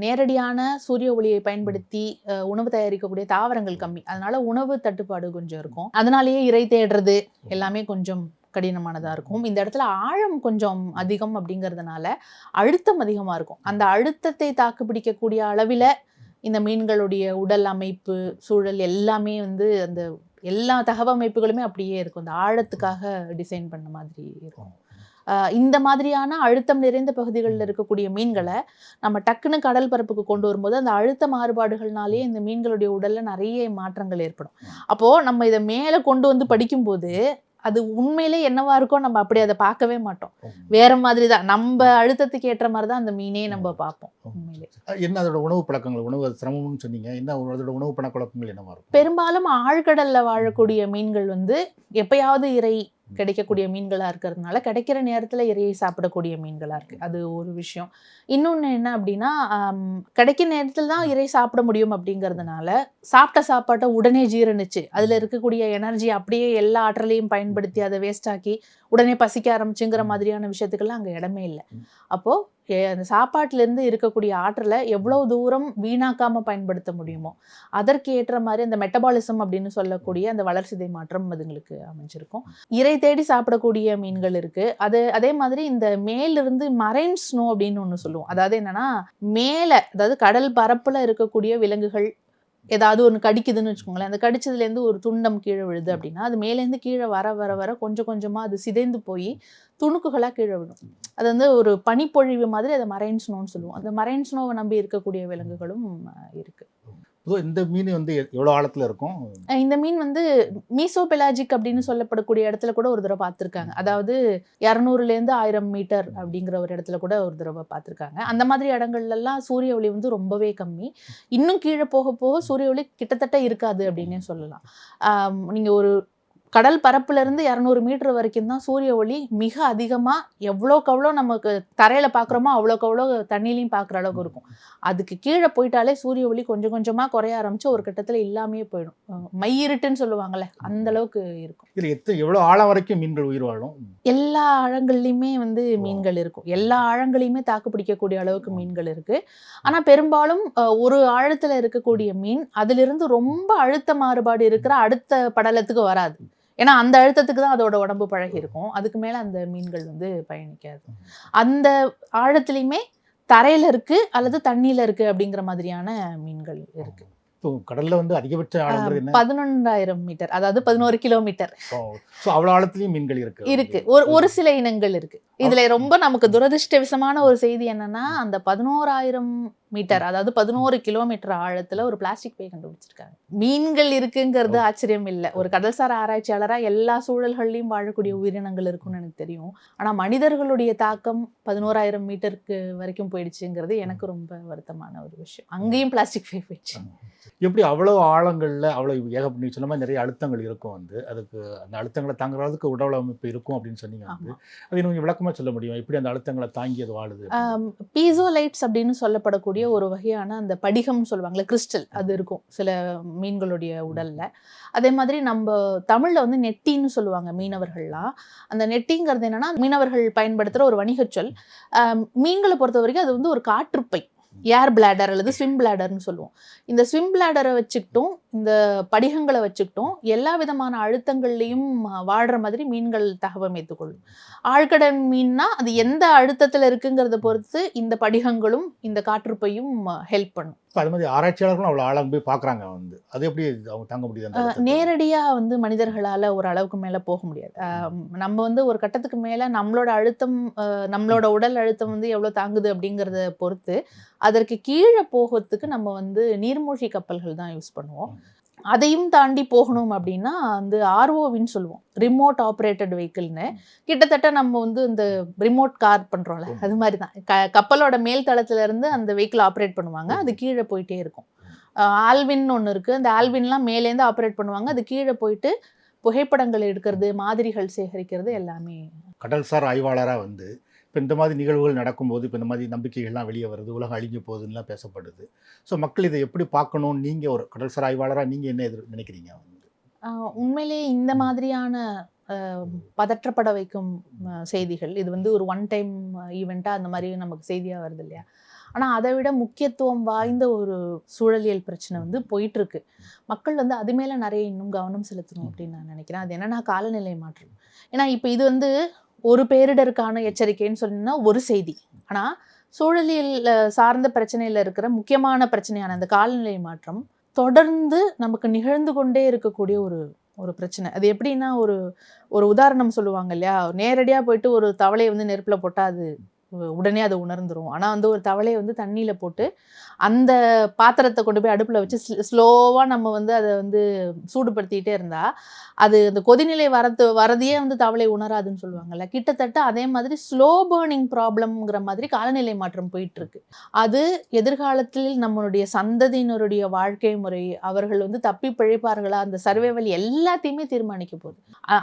நேரடியான சூரிய ஒளியை பயன்படுத்தி உணவு தயாரிக்கக்கூடிய தாவரங்கள் கம்மி. அதனால உணவு தட்டுப்பாடு கொஞ்சம் இருக்கும். அதனாலேயே இறை தேடுறது எல்லாமே கொஞ்சம் கடினமானதாக இருக்கும். இந்த இடத்துல ஆழம் கொஞ்சம் அதிகம் அப்படிங்கிறதுனால அழுத்தம் அதிகமாக இருக்கும். அந்த அழுத்தத்தை தாக்கு பிடிக்கக்கூடிய அளவில் இந்த மீன்களுடைய உடல் அமைப்பு சூழல் எல்லாமே வந்து அந்த எல்லா தகவமைப்புகளுமே அப்படியே இருக்கும். அந்த ஆழத்துக்காக டிசைன் பண்ண மாதிரி இருக்கும். இந்த மாதிரியான அழுத்தம் நிறைந்த பகுதிகளில் இருக்கக்கூடிய மீன்களை நம்ம டக்குன்னு கடல் பரப்புக்கு கொண்டு வரும்போது அந்த அழுத்த மாறுபாடுகள்னாலேயே இந்த மீன்களுடைய உடலில் நிறைய மாற்றங்கள் ஏற்படும். அப்போது நம்ம இதை மேலே கொண்டு வந்து படிக்கும்போது அது உண்மையிலே என்னவா இருக்கோ நம்ம அப்படி அதை பார்க்கவே மாட்டோம். வேற மாதிரி தான் நம்ம அழுத்தத்துக்கு ஏற்ற மாதிரி தான் அந்த மீனே நம்ம பார்ப்போம் உண்மையிலே. என்ன அதோட உணவு பழக்கங்கள் உணவு சிரமம்னு சொன்னீங்க. என்ன அதோட உணவு பழக்க வழக்கங்கள் என்னவா இருக்கும்? பெரும்பாலும் ஆழ்கடல்ல வாழக்கூடிய மீன்கள் வந்து எப்பயாவது இறை கிடைக்கக்கூடிய மீன்களா இருக்கிறதுனால கிடைக்கிற நேரத்துல இறையை சாப்பிடக்கூடிய மீன்களா இருக்கு. அது ஒரு விஷயம். இன்னொன்னு என்ன அப்படின்னா கிடைக்கிற நேரத்துல தான் இறை சாப்பிட முடியும் அப்படிங்கிறதுனால சாப்பிட்ட சாப்பாட்டை உடனே ஜீரணிச்சு அதுல இருக்கக்கூடிய எனர்ஜி அப்படியே எல்லா ஆற்றலையும் பயன்படுத்தி அதை வேஸ்ட் ஆக்கி உடனே பசிக்க ஆரம்பிச்சுங்கிற மாதிரியான விஷயத்துக்கெல்லாம் அங்க இடமே இல்லை. அப்போ எ- அந்த சாப்பாட்டிலேருந்து இருக்கக்கூடிய ஆற்றலை எவ்வளோ தூரம் வீணாக்காமல் பயன்படுத்த முடியுமோ அதற்கு ஏற்ற மாதிரி அந்த மெட்டபாலிசம் அப்படின்னு சொல்லக்கூடிய அந்த வளர்சிதை மாற்றம் அதுங்களுக்கு அமைஞ்சிருக்கும். இறை தேடி சாப்பிடக்கூடிய மீன்கள் இருக்கு. அது அதே மாதிரி இந்த மேலிருந்து மரைன் ஸ்னோ அப்படின்னு ஒன்று சொல்லுவோம். அதாவது என்னன்னா மேலே அதாவது கடல் பரப்புல இருக்கக்கூடிய விலங்குகள் ஏதாவது ஒன்று கடிக்குதுன்னு வச்சுக்கோங்களேன். அந்த கடிச்சதுலேருந்து ஒரு துண்டம் கீழே விழுது அப்படின்னா அது மேலேருந்து கீழே வர வர வர கொஞ்சம் கொஞ்சமாக அது சிதைந்து போய் துணுக்குகளாக கீழே விடும் அது வந்து ஒரு பனிப்பொழிவு மாதிரி அதை மரைன் ஸ்னோன்னு சொல்லுவோம். அந்த மரைன் ஸ்னோவை நம்பி இருக்கக்கூடிய விலங்குகளும் இருக்குது இந்த மீன் வந்து எவ்வளோ ஆழத்தில் இருக்கும்? இந்த மீன் வந்து மீசோபெலாஜிக் அப்படின்னு சொல்லப்படக்கூடிய இடத்துல கூட ஒரு தடவை பார்த்துருக்காங்க. அதாவது இரநூறுலேருந்து ஆயிரம் மீட்டர் அப்படிங்கிற ஒரு இடத்துல கூட ஒரு தடவை பார்த்துருக்காங்க. அந்த மாதிரி இடங்கள்லாம் சூரிய ஒளி வந்து ரொம்பவே கம்மி. இன்னும் கீழே போக போக சூரிய ஒளி கிட்டத்தட்ட இருக்காது அப்படின்னே சொல்லலாம். ஆம், நீங்க ஒரு கடல் பரப்புல இருந்து இரநூறு மீட்டர் வரைக்கும் தான் சூரிய ஒளி மிக அதிகமா எவ்வளோக்கு எவ்வளோ நமக்கு தரையில பார்க்குறோமோ அவ்வளோக்கு அவ்வளோ தண்ணிலையும் பார்க்குற அளவுக்கு இருக்கும். அதுக்கு கீழே போயிட்டாலே சூரிய ஒளி கொஞ்சம் கொஞ்சமா குறைய ஆரம்பிச்சு ஒரு கட்டத்துல இல்லாமையே போயிடும். மையிருட்டுன்னு சொல்லுவாங்கல்ல அந்த அளவுக்கு இருக்கும். இதில் எத்தனை எவ்வளோ ஆழம் வரைக்கும் மீன்கள் உயிர் வாழும்? எல்லா ஆழங்கள்லையுமே வந்து மீன்கள் இருக்கும். எல்லா ஆழங்களையுமே தாக்கு பிடிக்கக்கூடிய அளவுக்கு மீன்கள் இருக்கு. ஆனா பெரும்பாலும் ஒரு ஆழத்துல இருக்கக்கூடிய மீன் அதிலிருந்து ரொம்ப அழுத்த மாறுபாடு இருக்கிற அடுத்த படலத்துக்கு வராது. ஏன்னா அந்த அழுத்தத்துக்கு தான் அதோட உடம்பு பழகி இருக்கும் அதுக்கு மேல அந்த மீன்கள் வந்து பயணிக்காது. அந்த ஆழத்துலையுமே தரையில இருக்கு அல்லது தண்ணியில இருக்கு அப்படிங்கிற மாதிரியான மீன்கள் இருக்கு. கடல்ல வந்து அதிகபட்ச என்ன? பதினொன்றாயிரம் மீட்டர். அதாவது பதினோரு கிலோமீட்டர். ஸோ அவ்வளோ ஆழத்துலயும் மீன்கள் இருக்கு. இருக்கு. ஒரு ஒரு சில இனங்கள் இருக்கு. இதுல ரொம்ப நமக்கு துரதிருஷ்டவசமான ஒரு செய்தி என்னன்னா அந்த பதினோராயிரம் மீட்டர் அதாவது பதினோரு கிலோமீட்டர் ஆழத்துல ஒரு பிளாஸ்டிக் பை கண்டுபிடிச்சிருக்காங்க. மீன்கள் இருக்குங்கிறது ஆச்சரியம் இல்லை. ஒரு கடல்சார் ஆராய்ச்சியாளரா எல்லா சூழல்கள்லயும் வாழக்கூடிய உயிரினங்கள் இருக்கும்னு எனக்கு தெரியும். ஆனா மனிதர்களுடைய தாக்கம் பதினோராயிரம் மீட்டருக்கு வரைக்கும் போயிடுச்சுங்கிறது எனக்கு ரொம்ப வருத்தமான ஒரு விஷயம். அங்கேயும் பிளாஸ்டிக் பை போயிடுச்சு. எப்படி அவ்வளோ ஆழங்கள்ல அவ்வளோ ஏக நீ சொன்ன மாதிரி நிறைய அழுத்தங்கள் இருக்கும் வந்து. அதுக்கு அந்த அழுத்தங்களை தாங்குற அளவுக்கு உடல் அமைப்பு இருக்கும் அப்படின்னு சொன்னீங்க வந்து. அது இன்னும் விளக்கமா சொல்ல முடியும்? எப்படி அந்த அழுத்தங்களை தாங்கி அது வாழுது. பீசோலைட்ஸ் அப்படின்னு சொல்லப்படக்கூடிய ஒரு வகையான அந்த படிகம் சொல்லுவாங்கல்ல கிறிஸ்டல். அது இருக்கும் சில மீன்களுடைய உடல்ல. அதே மாதிரி நம்ம தமிழ்ல வந்து நெட்டின்னு சொல்லுவாங்க மீனவர்கள்லாம். அந்த நெட்டிங்கிறது என்னன்னா மீனவர்கள் பயன்படுத்துற ஒரு வணிகச் சொல். ஆம், மீன்களை பொறுத்த வரைக்கும் அது வந்து ஒரு காற்றுப்பை. ஏர் பிளாடர் அல்லது ஸ்விம் பிளாடர்னு சொல்லுவோம். இந்த ஸ்விம் பிளாடரை வச்சுக்கிட்டும் இந்த படிகங்களை வச்சுக்கிட்டும். எல்லா விதமான அழுத்தங்கள்லையும் வாழ்ற மாதிரி மீன்கள் தகவமைத்துக் கொள்ளும் ஆழ்கடல் மீன்னா அது எந்த அழுத்தத்துல இருக்குங்கிறத பொறுத்து இந்த படிகங்களும் இந்த காற்றுப்பையும் ஹெல்ப் பண்ணும். அது மாதிரி ஆராய்ச்சியாளர்களும் அவ்வளோ ஆழம் போய் பார்க்கறாங்க வந்து. அது எப்படி அவங்க தாங்க முடியுது அந்த அஹ், அழுத்தத்தை? நேரடியா வந்து மனிதர்களால ஒரு அளவுக்கு மேல போக முடியாது. நம்ம வந்து ஒரு கட்டத்துக்கு மேல நம்மளோட அழுத்தம் நம்மளோட உடல் அழுத்தம் வந்து எவ்வளவு தாங்குது அப்படிங்கறத பொறுத்து அதற்கு கீழே போகிறதுக்கு நம்ம வந்து நீர்மூழ்கி கப்பல்கள் தான் யூஸ் பண்ணுவோம். அதையும் தாண்டி போகணும் அப்படின்னா வந்து ஆர்ஓவின்னு சொல்லுவோம். ரிமோட் ஆப்ரேட்டட் வெஹிக்கிள்னு கிட்டத்தட்ட நம்ம வந்து இந்த ரிமோட் கார் பண்றோம்ல அது மாதிரி தான் க கப்பலோட மேல் தளத்துல இருந்து அந்த வெஹிக்கிள் ஆப்ரேட் பண்ணுவாங்க அது கீழே போயிட்டே இருக்கும். ஆல்வின் ஒன்று இருக்கு. அந்த ஆல்வின்லாம் மேலேருந்து ஆப்ரேட் பண்ணுவாங்க அது கீழே போயிட்டு புகைப்படங்கள் எடுக்கிறது மாதிரிகள் சேகரிக்கிறது எல்லாமே. கடல்சார் ஆய்வாளரா வந்து இப்போ இந்த மாதிரி நிகழ்வுகள் நடக்கும்போது இப்போ இந்த மாதிரி நம்பிக்கைகள்லாம் வெளியே வருது உலகம் அழிஞ்சு போகுதுன்னுலாம் பேசப்படுது. ஸோ மக்கள் இதை எப்படி பார்க்கணும் நீங்க ஒரு கடல்சார் ஆய்வாளரா நீங்க என்ன எதிர் நினைக்கிறீங்க உண்மையிலேயே இந்த மாதிரியான பதற்றப்பட வைக்கும் செய்திகள் இது வந்து ஒரு ஒன் டைம் ஈவெண்ட்டாக அந்த மாதிரி நமக்கு செய்தியாக வருது இல்லையா? ஆனால் அதை விட முக்கியத்துவம் வாய்ந்த ஒரு சூழலியல் பிரச்சனை வந்து போயிட்டு இருக்கு மக்கள் வந்து அது மேலே நிறைய இன்னும் கவனம் செலுத்தணும் அப்படின்னு நான் நினைக்கிறேன். அது என்னன்னா காலநிலை மாற்றம். ஏன்னா இப்போ இது வந்து ஒரு பேரிடருக்கான எச்சரிக்கைன்னு சொன்னீங்கன்னா ஒரு செய்தி. ஆனால் சூழலியல் சார்ந்த பிரச்சனையில் இருக்கிற முக்கியமான பிரச்சனையான அந்த காலநிலை மாற்றம் தொடர்ந்து நமக்கு நிகழ்ந்து கொண்டே இருக்கக்கூடிய ஒரு ஒரு பிரச்சனை. அது எப்படின்னா ஒரு ஒரு உதாரணம் சொல்லுவாங்க இல்லையா? நேரடியாக போயிட்டு ஒரு தவளையை வந்து நெருப்பில் போட்டால் அது உடனே அதை உணர்ந்துரும். ஆனால் வந்து ஒரு தவளையை வந்து தண்ணியில் போட்டு அந்த பாத்திரத்தை கொண்டு போய் அடுப்பில் வச்சு ஸ்லோவாக நம்ம வந்து அதை வந்து சூடுபடுத்திக்கிட்டே இருந்தால் அது அந்த கொதிநிலை வரது வரதையே வந்து தவளை உணராதுன்னு சொல்லுவாங்கல்ல. கிட்டத்தட்ட அதே மாதிரி ஸ்லோ பேர்னிங் ப்ராப்ளம்ங்கிற மாதிரி காலநிலை மாற்றம் போயிட்டுருக்கு. அது எதிர்காலத்தில் நம்மளுடைய சந்ததியினருடைய வாழ்க்கை முறை அவர்கள் வந்து தப்பி பிழைப்பார்களா அந்த சர்வேவல் எல்லாத்தையுமே தீர்மானிக்க போகுது.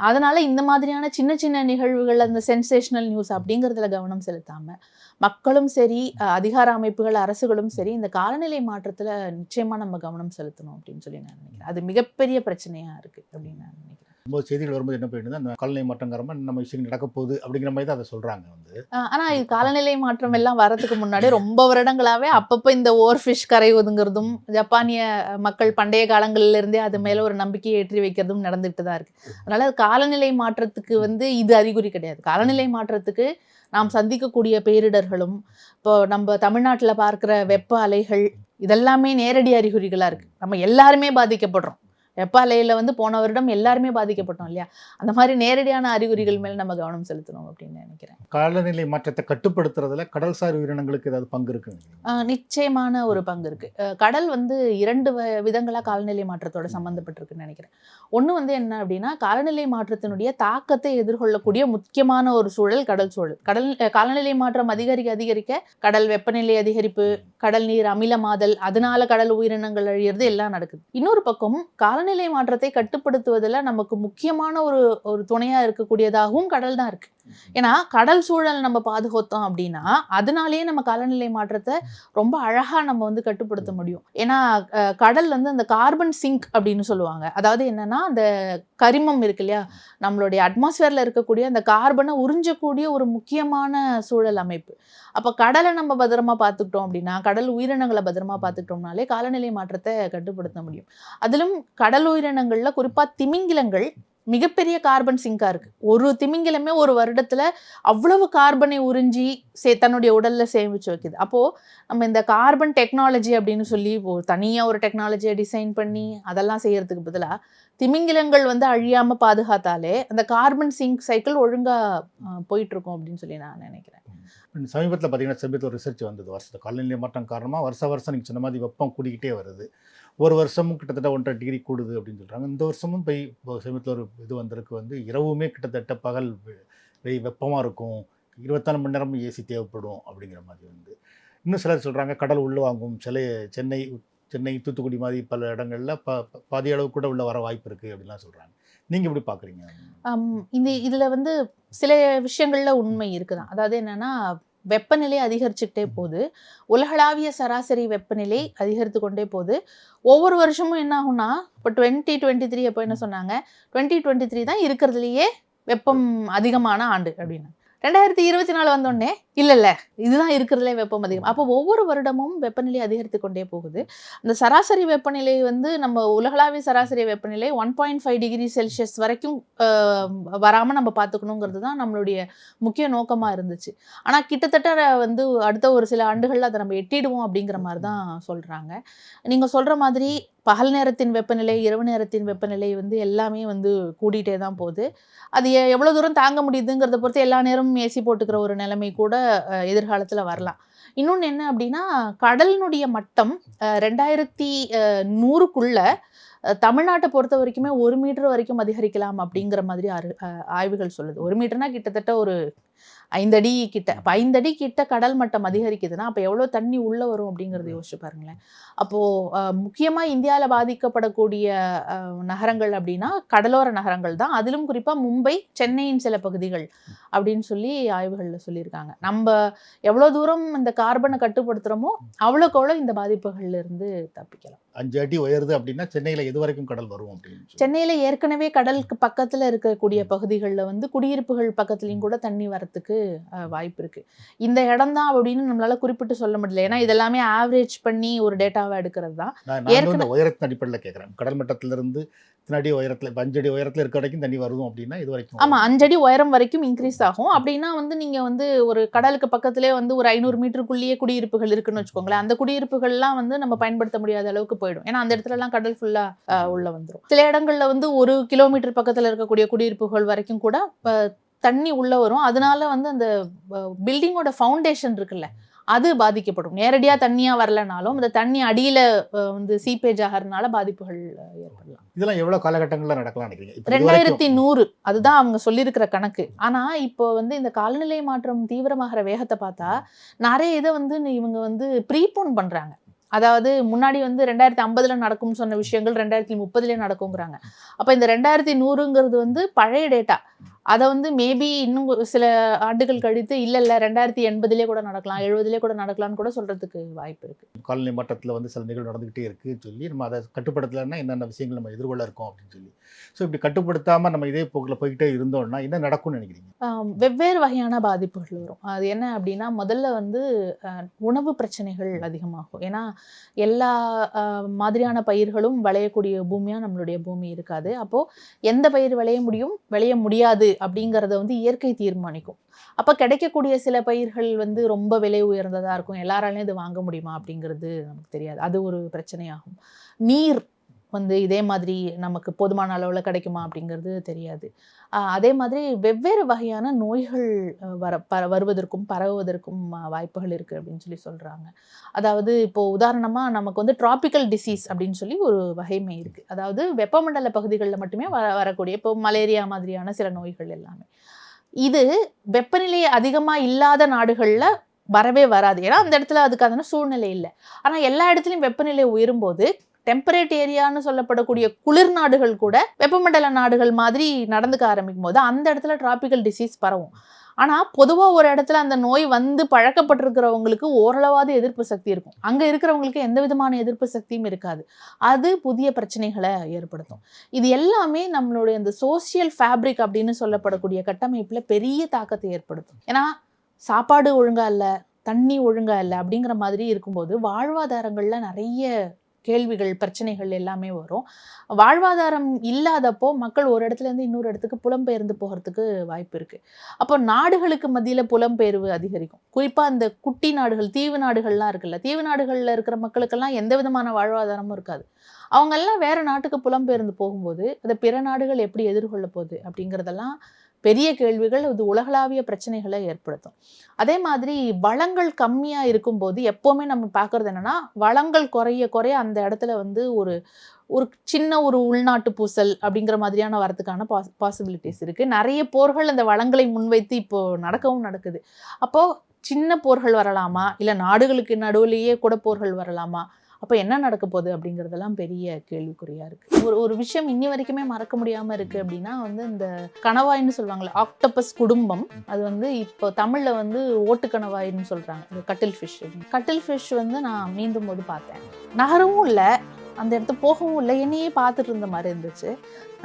அதனால் இந்த மாதிரியான சின்ன சின்ன நிகழ்வுகள் அந்த சென்சேஷனல் நியூஸ் அப்படிங்கிறதுல கவனம் இல்லாமல் மக்களும் சரி அதிகார அமைப்புகள் அரசுகளும் சரி இந்த காலநிலை மாற்றத்தில் நிச்சயமாக நம்ம கவனம் செலுத்தணும் அப்படின்னு சொல்லி நான் நினைக்கிறேன். அது மிகப்பெரிய பிரச்சனையாக இருக்குது அப்படின்னு நான் நினைக்கிறேன். ரொம்ப செய்திகள் வரும்போது என்ன போயிடுது அந்த காலநிலை மாற்றம் காரணமாக நம்ம விஷயங்கள் நடக்க போகுது அப்படிங்கிற மாதிரி தான் அதை சொல்கிறாங்க வந்து. ஆஹ் ஆனா இது காலநிலை மாற்றம் எல்லாம் வரதுக்கு முன்னாடி ரொம்ப வருடங்களாவே அப்பப்போ இந்த ஓவர் ஃபிஷ் கரை ஒதுங்கிறதும் ஜப்பானிய மக்கள் பண்டைய காலங்கள்ல இருந்தே அது மேல ஒரு நம்பிக்கையை ஏற்றி வைக்கிறதும் நடந்துகிட்டு தான் இருக்கு. அதனால அது காலநிலை மாற்றத்துக்கு வந்து இது அறிகுறி கிடையாது. காலநிலை மாற்றத்துக்கு நாம் சந்திக்கக்கூடிய பேரிடர்களும் இப்போ நம்ம தமிழ்நாட்டுல பார்க்கிற வெப்ப அலைகள் இதெல்லாமே நேரடி அறிகுறிகளா இருக்கு. நம்ம எல்லாருமே பாதிக்கப்படுறோம். வெப்ப அலையில வந்து போன வருடம் எல்லாருமே பாதிக்கப்பட்டோம் இல்லையா? அந்த மாதிரி நேரடியான அறிகுறிகள் மேல நம்ம கவனம் செலுத்தணும் அப்படின்னு நினைக்கிறேன். காலநிலை மாற்றத்தை கட்டுப்படுத்துறதுல கடல்சார் உயிரினங்களுக்கு ஏதாவது பங்கு இருக்குன்னு ஆஹ் நிச்சயமான ஒரு பங்கு இருக்கு. கடல் வந்து இரண்டு வ- விதங்களா காலநிலை மாற்றத்தோட சம்மந்தப்பட்டிருக்குன்னு நினைக்கிறேன். ஒண்ணு வந்து என்ன அப்படின்னா காலநிலை மாற்றத்தினுடைய தாக்கத்தை எதிர்கொள்ளக்கூடிய முக்கியமான ஒரு சூழல் கடல் சூழல். கடல் காலநிலை மாற்றம் அதிகரிக்க அதிகரிக்க கடல் வெப்பநிலை அதிகரிப்பு கடல் நீர் அமிலமாதல் அதனால கடல் உயிரினங்கள் அழியிறது எல்லாம் நடக்குது. இன்னொரு பக்கம் காலநிலை மாற்றத்தை கட்டுப்படுத்துவதில் நமக்கு முக்கியமான ஒரு ஒரு துணையா இருக்கக்கூடியதாகவும் கடல் தான் இருக்கு. ஏன்னா கடல் சூழல் நம்ம பாதுகாத்தோம் அப்படின்னா அதனாலேயே நம்ம காலநிலை மாற்றத்தை ரொம்ப அழகா நம்ம வந்து கட்டுப்படுத்த முடியும். ஏன்னா கடல் வந்து அந்த கார்பன் சிங்க் அப்படின்னு சொல்லுவாங்க. அதாவது என்னன்னா அந்த கரிமம் இருக்கு இல்லையா? நம்மளுடைய அட்மாஸ்பியர்ல இருக்கக்கூடிய அந்த கார்பனை உறிஞ்சக்கூடிய ஒரு முக்கியமான சூழல் அமைப்பு. அப்ப கடலை நம்ம பத்திரமா பார்த்துக்கிட்டோம் அப்படின்னா கடல் உயிரினங்களை பத்திரமா பார்த்துக்கிட்டோம்னாலே காலநிலை மாற்றத்தை கட்டுப்படுத்த முடியும். அதிலும் கடல் உயிரினங்கள்ல குறிப்பா திமிங்கிலங்கள் மிகப்பெரிய கார்பன் சிங்காக இருக்குது ஒரு திமிங்கிலமே ஒரு வருடத்தில் அவ்வளவு கார்பனை உறிஞ்சி சே தன்னுடைய உடலில் சேமிச்சு வைக்குது. அப்போது நம்ம இந்த கார்பன் டெக்னாலஜி அப்படின்னு சொல்லி ஒரு தனியாக ஒரு டெக்னாலஜியை டிசைன் பண்ணி அதெல்லாம் செய்கிறதுக்கு பதிலாக திமிங்கிலங்கள் வந்து அழியாமல் பாதுகாத்தாலே அந்த கார்பன் சிங்க் சைக்கிள் ஒழுங்காக போயிட்டுருக்கும் அப்படின்னு சொல்லி நான் நினைக்கிறேன். சமீபத்தில் பார்த்தீங்கன்னா சமீபத்தில் ஒரு ரிசர்ச் வந்தது. வருஷத்து காலநிலை மாற்றம் காரணமாக வருஷ வருஷம் நீங்கள் சொன்ன மாதிரி வெப்பம் கூடிக்கிட்டே வருது. ஒரு வருஷமும் கிட்டத்தட்ட ஒன்றரை டிகிரி கூடுது அப்படின்னு சொல்கிறாங்க இந்த வருஷமும் போய் சமீபத்தில் ஒரு இது வந்திருக்கு வந்து இரவுமே கிட்டத்தட்ட பகல் வெய் வெப்பமாக இருக்கும். இருபத்தாலு மணி நேரமும் ஏசி தேவைப்படும் அப்படிங்கிற மாதிரி வந்து. இன்னும் சிலர் சொல்கிறாங்க கடல் உள்ளே வாங்கும். சில சென்னை சென்னை தூத்துக்குடி மாதிரி பல இடங்களில் ப பாதி அளவு கூட உள்ளே வர வாய்ப்பு இருக்குது அப்படின்லாம் சொல்கிறாங்க நீங்கள் எப்படி பார்க்குறீங்க இந்த இதுல வந்து சில விஷயங்கள்ல உண்மை இருக்குதான். அதாவது என்னன்னா வெப்பநிலை அதிகரிச்சுக்கிட்டே போகுது. உலகளாவிய சராசரி வெப்பநிலை அதிகரித்து கொண்டே போகுது. ஒவ்வொரு வருஷமும் என்ன ஆகும்னா இப்போ டுவெண்ட்டி டுவெண்ட்டி த்ரீ அப்போ என்ன சொன்னாங்க? டுவெண்ட்டி டுவெண்ட்டி த்ரீ தான் இருக்கிறதுலையே வெப்பம் அதிகமான ஆண்டு அப்படின்னு. ரெண்டாயிரத்தி இருபத்தி நாலு வந்தோடனே இல்லை இல்லை இதுதான் இருக்கிறதுலே வெப்பம் அதிகம். அப்போ ஒவ்வொரு வருடமும் வெப்பநிலை அதிகரித்து கொண்டே போகுது. அந்த சராசரி வெப்பநிலை வந்து நம்ம உலகளாவிய சராசரி வெப்பநிலை one point five degree Celsius வரைக்கும் வராமல் நம்ம பார்த்துக்கணுங்கிறது தான் நம்மளுடைய முக்கிய நோக்கமாக இருந்துச்சு. ஆனால் கிட்டத்தட்ட வந்து அடுத்த ஒரு சில ஆண்டுகளில் அதை நம்ம எட்டிடுவோம் அப்படிங்கிற மாதிரி தான் சொல்கிறாங்க நீங்கள் சொல்கிற மாதிரி பகல் நேரத்தின் வெப்பநிலை இரவு நேரத்தின் வெப்பநிலை வந்து எல்லாமே வந்து கூடிட்டே தான் போகுது. அது எவ்வளோ தூரம் தாங்க முடியுதுங்கிறத பொறுத்து எல்லா நேரமும் ஏசி போட்டுக்கிற ஒரு நிலைமை கூட எதிர்காலத்தில் வரலாம். இன்னொன்று என்ன அப்படின்னா கடலினுடைய மட்டம் ரெண்டாயிரத்தி நூறுக்குள்ளே நூறுக்குள்ள தமிழ்நாட்டை பொறுத்த வரைக்குமே ஒரு மீட்டர் வரைக்கும் அதிகரிக்கலாம் அப்படிங்கிற மாதிரி ஆய்வுகள் சொல்லுது. ஒரு மீட்டர்னா கிட்டத்தட்ட ஒரு ஐந்தடி கிட்ட. அப்போ ஐந்தடி கிட்ட கடல் மட்டம் அதிகரிக்குதுன்னா அப்போ எவ்வளோ தண்ணி உள்ளே வரும் அப்படிங்கிறத யோசிச்சு பாருங்களேன். அப்போது முக்கியமாக இந்தியாவில் பாதிக்கப்படக்கூடிய நகரங்கள் அப்படின்னா கடலோர நகரங்கள் தான். அதிலும் குறிப்பாக மும்பை சென்னையின் சில பகுதிகள் அப்படின்னு சொல்லி ஆய்வுகளில் சொல்லியிருக்காங்க. நம்ம எவ்வளோ தூரம் இந்த கார்பனை கட்டுப்படுத்துகிறோமோ அவ்வளோக்கு அவ்வளோ இந்த பாதிப்புகள்ல இருந்து தப்பிக்கலாம். அஞ்சு அடி உயருது அப்படின்னா சென்னையில் எது வரைக்கும் கடல் வரும் அப்படின்னு. சென்னையில ஏற்கனவே கடலுக்கு பக்கத்துல இருக்கக்கூடிய பகுதிகளில் வந்து குடியிருப்புகள் பக்கத்துலயும் கூட தண்ணி வரத்துக்கு வாய்ப்பு இருக்கு. இந்த இடம் தான் அப்படின்னு நம்மளால குறிப்பிட்டு சொல்ல முடியல. ஏன்னா இதெல்லாமே ஆவரேஜ் பண்ணி ஒரு டேட்டாவை எடுக்கிறது தான். ஏற்கனவே- உயரத்தின் அடிப்படையில் கேட்குறேன் கடல் மட்டத்திலிருந்து இத்தனை அடி உயரத்தில் இப்போ அஞ்சு அடி உயரத்தில் இருக்க வரைக்கும் தண்ணி வரும் அப்படின்னா இது வரைக்கும் ஆமா அஞ்சடி உயரம் வரைக்கும் இன்க்ரீஸ் ஆகும். அப்படின்னா வந்து நீங்க வந்து ஒரு கடலுக்கு பக்கத்திலே வந்து ஒரு ஐநூறு மீட்டருக்குள்ளேயே குடியிருப்புகள் இருக்குன்னு வச்சுக்கோங்களேன். அந்த குடியிருப்புகள்லாம் வந்து நம்ம பயன்படுத்த முடியாத அளவுக்கு போயிடும். ஏன்னா அந்த இடத்துல எல்லாம் கடல் ஃபுல்லா உள்ள வந்துரும். சில இடங்கள்ல வந்து ஒரு கிலோமீட்டர் பக்கத்துல இருக்கக்கூடிய குடியிருப்புகள் வரைக்கும் கூட அஹ், தண்ணி உள்ள வரும். அதனால வந்து அந்த பில்டிங்கோட ஃபவுண்டேஷன் இருக்குல்ல அது பாதிக்கப்படும். நேரடியா தண்ணியா வரலனாலும் அந்த தண்ணி அடியில வந்து சீப்பேஜ் ஆகிறதுனால பாதிப்புகள் ஏற்படலாம். இதெல்லாம் எவ்வளோ காலகட்டங்களில் நடக்கலாம் நினைக்கிறீங்க? ரெண்டாயிரத்தி நூறு அதுதான் அவங்க சொல்லியிருக்கிற கணக்கு. ஆனா இப்போ வந்து இந்த காலநிலை மாற்றம் தீவிரமாகிற வேகத்தை பார்த்தா நிறைய இதை வந்து இவங்க வந்து ப்ரீபோன் பண்றாங்க. அதாவது முன்னாடி வந்து ரெண்டாயிரத்தி ஐம்பதுல நடக்கும்னு சொன்ன விஷயங்கள் ரெண்டாயிரத்தி முப்பதுலேயே நடக்குங்கிறாங்க அப்போ இந்த ரெண்டாயிரத்தி நூறுங்கிறது வந்து பழைய டேட்டா அதை வந்து மேபி இன்னும் ஒரு சில ஆண்டுகள் கழித்து இல்லை இல்லை ரெண்டாயிரத்தி எண்பதுலேயே கூட நடக்கலாம் எழுபதுலேயே கூட நடக்கலாம்னு கூட சொல்கிறதுக்கு வாய்ப்பு இருக்குது காலனி மட்டத்தில் வந்து சில நிகழ்வு நடந்துக்கிட்டே இருக்குன்னு சொல்லி நம்ம அதை கட்டுப்படுத்தலைன்னா என்னென்ன விஷயங்கள் நம்ம எதிர்கொள்ள இருக்கோம் அப்படின்னு சொல்லி. ஸோ இப்படி கட்டுப்படுத்தாமல் நம்ம இதே போக்கில் போய்கிட்டே இருந்தோம்னா என்ன நடக்கும்னு நினைக்கிறீங்க? வெவ்வேறு வகையான பாதிப்புகள் வரும். அது என்ன அப்படின்னா முதல்ல வந்து அஹ், உணவு பிரச்சனைகள் அதிகமாகும். ஏன்னா எல்லா மாதிரியான பயிர்களும் விளையக்கூடிய பூமியாக நம்மளுடைய பூமி இருக்காது. அப்போது எந்த பயிர் விளைய முடியும்? விளைய முடியாது அப்படிங்கிறத வந்து இயற்கை தீர்மானிக்கும். அப்போ கிடைக்கக்கூடிய சில பயிர்கள் வந்து ரொம்ப விலை உயர்ந்ததாக இருக்கும். எல்லாராலையும் இது வாங்க முடியுமா அப்படிங்கிறது நமக்கு தெரியாது. அது ஒரு பிரச்சனையாகும். நீர் வந்து இதே மாதிரி நமக்கு போதுமான அளவில் கிடைக்குமா அப்படிங்கிறது தெரியாது. அதே மாதிரி வெவ்வேறு வகையான நோய்கள் வர பர வருவதற்கும் பரவுவதற்கும் வாய்ப்புகள் இருக்குது அப்படின்னு சொல்லி சொல்கிறாங்க அதாவது இப்போது உதாரணமாக நமக்கு வந்து டிராபிக்கல் டிசீஸ் அப்படின்னு சொல்லி ஒரு வகைமை இருக்குது அதாவது வெப்பமண்டல பகுதிகளில் மட்டுமே வர வரக்கூடிய இப்போ மலேரியா மாதிரியான சில நோய்கள் எல்லாமே. இது வெப்பநிலை அதிகமாக இல்லாத நாடுகளில் வரவே வராது. ஏன்னா அந்த இடத்துல அதுக்கான சூழ்நிலை இல்லை. ஆனால் எல்லா இடத்துலையும் வெப்பநிலை உயரும்போது டெம்பரேட் ஏரியான்னு சொல்லப்படக்கூடிய குளிர் நாடுகள் கூட வெப்பமண்டல நாடுகள் மாதிரி நடந்துக்க ஆரம்பிக்கும் போது அந்த இடத்துல டிராபிக்கல் டிசீஸ் பரவும். ஆனால் பொதுவாக ஒரு இடத்துல அந்த நோய் வந்து பழக்கப்பட்டிருக்கிறவங்களுக்கு ஓரளவாவது எதிர்ப்பு சக்தி இருக்கும். அங்கே இருக்கிறவங்களுக்கு எந்த விதமான எதிர்ப்பு சக்தியும் இருக்காது. அது புதிய பிரச்சனைகளை ஏற்படுத்தும். இது எல்லாமே நம்மளுடைய இந்த சோஷியல் ஃபேப்ரிக் அப்படின்னு சொல்லப்படக்கூடிய கட்டமைப்பில் பெரிய தாக்கத்தை ஏற்படுத்தும். ஏன்னா சாப்பாடு ஒழுங்காக இல்லை தண்ணி ஒழுங்காக இல்லை அப்படிங்கிற மாதிரி இருக்கும்போது வாழ்வாதாரங்களில் நிறைய கேள்விகள் பிரச்சனைகள் எல்லாமே வரும். வாழ்வாதாரம் இல்லாதப்போ மக்கள் ஒரு இடத்துலேருந்து இன்னொரு இடத்துக்கு புலம்பெயர்ந்து போகிறதுக்கு வாய்ப்பு இருக்குது அப்போ நாடுகளுக்கு மத்தியில் புலம்பெயர்வு அதிகரிக்கும். குறிப்பாக இந்த குட்டி நாடுகள் தீவு நாடுகள்லாம் இருக்குல்ல தீவு நாடுகளில் இருக்கிற மக்களுக்கெல்லாம் எந்த விதமான வாழ்வாதாரமும் இருக்காது. அவங்கெல்லாம் வேறு நாட்டுக்கு புலம்பெயர்ந்து போகும்போது அதை பிற நாடுகள் எப்படி எதிர்கொள்ள போகுது அப்படிங்கிறதெல்லாம் பெரிய கேள்விகள் இது உலகளாவிய பிரச்சனைகளை ஏற்படுத்தும். அதே மாதிரி வளங்கள் கம்மியாக இருக்கும்போது எப்போவுமே நம்ம பார்க்குறது என்னென்னா வளங்கள் குறைய குறைய அந்த இடத்துல வந்து ஒரு ஒரு சின்ன ஒரு உள்நாட்டு பூசல் அப்படிங்கிற மாதிரியான வரதுக்கான பாஸ் பாசிபிலிட்டிஸ் இருக்குது நிறைய போர்கள் அந்த வளங்களை முன்வைத்து இப்போது நடக்கவும் நடக்குது. அப்போது சின்ன போர்கள் வரலாமா? இல்லை நாடுகளுக்கு நடுவுலேயே கூட போர்கள் வரலாமா? அப்போ என்ன நடக்க போகுது அப்படிங்கிறதெல்லாம் பெரிய கேள்விக்குறியாக இருக்குது ஒரு ஒரு விஷயம் இன்னி வரைக்குமே மறக்க முடியாமல் இருக்குது அப்படின்னா வந்து இந்த கணவாயின்னு சொல்லுவாங்களே ஆக்டோபஸ் குடும்பம். அது வந்து இப்போ தமிழில் வந்து ஓட்டு கணவாயின்னு சொல்கிறாங்க இந்த கட்டில் ஃபிஷ் கட்டில் ஃபிஷ் வந்து நான் மீண்டும் போது பார்த்தேன். நகரமும் இல்லை அந்த இடத்து போகவும் இல்லை என்னையே பார்த்துட்டு இருந்த மாதிரி இருந்துச்சு.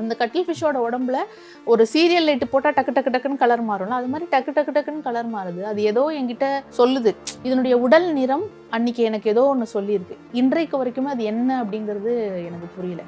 அந்த கட்டில் ஃபிஷ்ஷோட உடம்புல ஒரு சீரியல் லைட்டு போட்டால் டக்கு டக்கு டக்குன்னு கலர் மாறும்ல. அது மாதிரி டக்கு டக்கு டக்குன்னு கலர் மாறுது. அது ஏதோ என்கிட்ட சொல்லுது. இதனுடைய உடல் நிறம் அன்னைக்கு எனக்கு ஏதோ ஒன்று சொல்லியிருக்கு. இன்றைக்கு வரைக்குமே அது என்ன அப்படிங்கிறது எனக்கு புரியல.